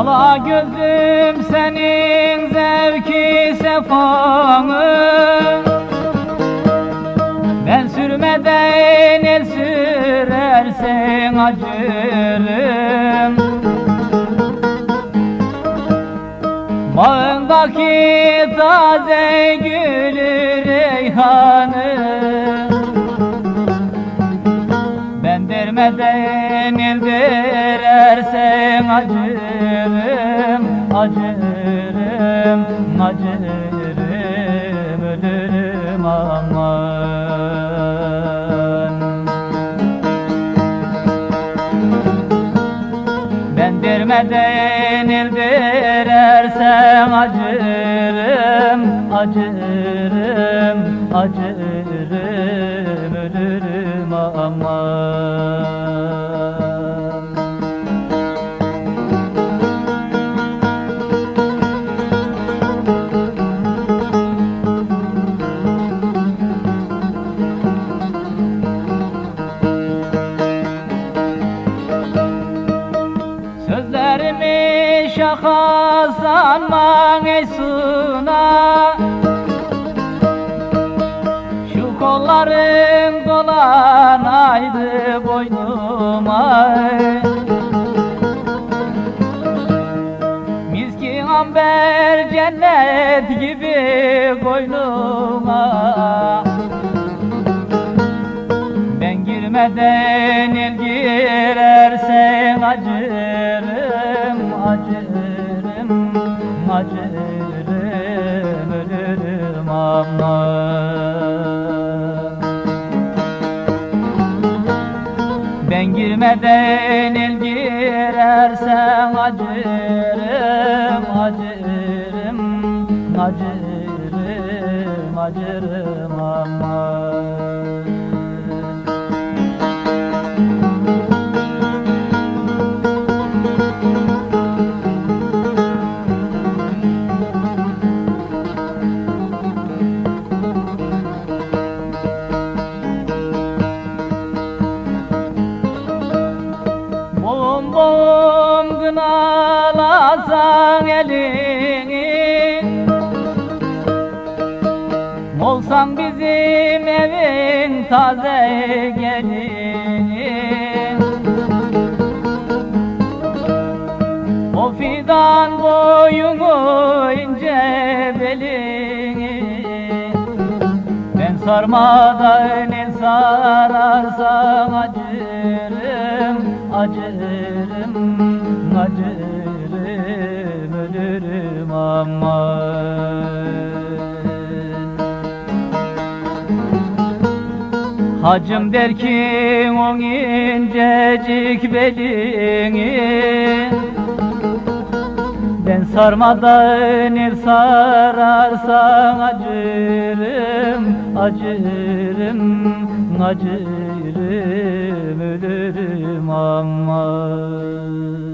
Ala gözüm senin zevki sefanı. Ben sürmeden el sürersen acırım. Bağındaki taze gülü reyhanı verersen acırım Acırım, acırım, ölürüm aman Ben dermeden el verersen acırım, acırım, acırım, ölürüm aman. Sözlerimi şaka sanma ey Şu kolların dolanaydı boynuma. Miskin amber cennet gibi koynuma ben girmeden el girersen acırım, acırım, acırım, ölürüm aman. Ben girmeden el girersen acırım, acırım, acırım, acırım aman. Elini Olsan bizim evin taze gelini O fidan boyunu ince belini ben sarmadan el sararsan acırım, acırım, acırım. Hacım der ki o incecik belini ben sarmadan el sararsan acırım, acırım, acırım, ölürüm aman.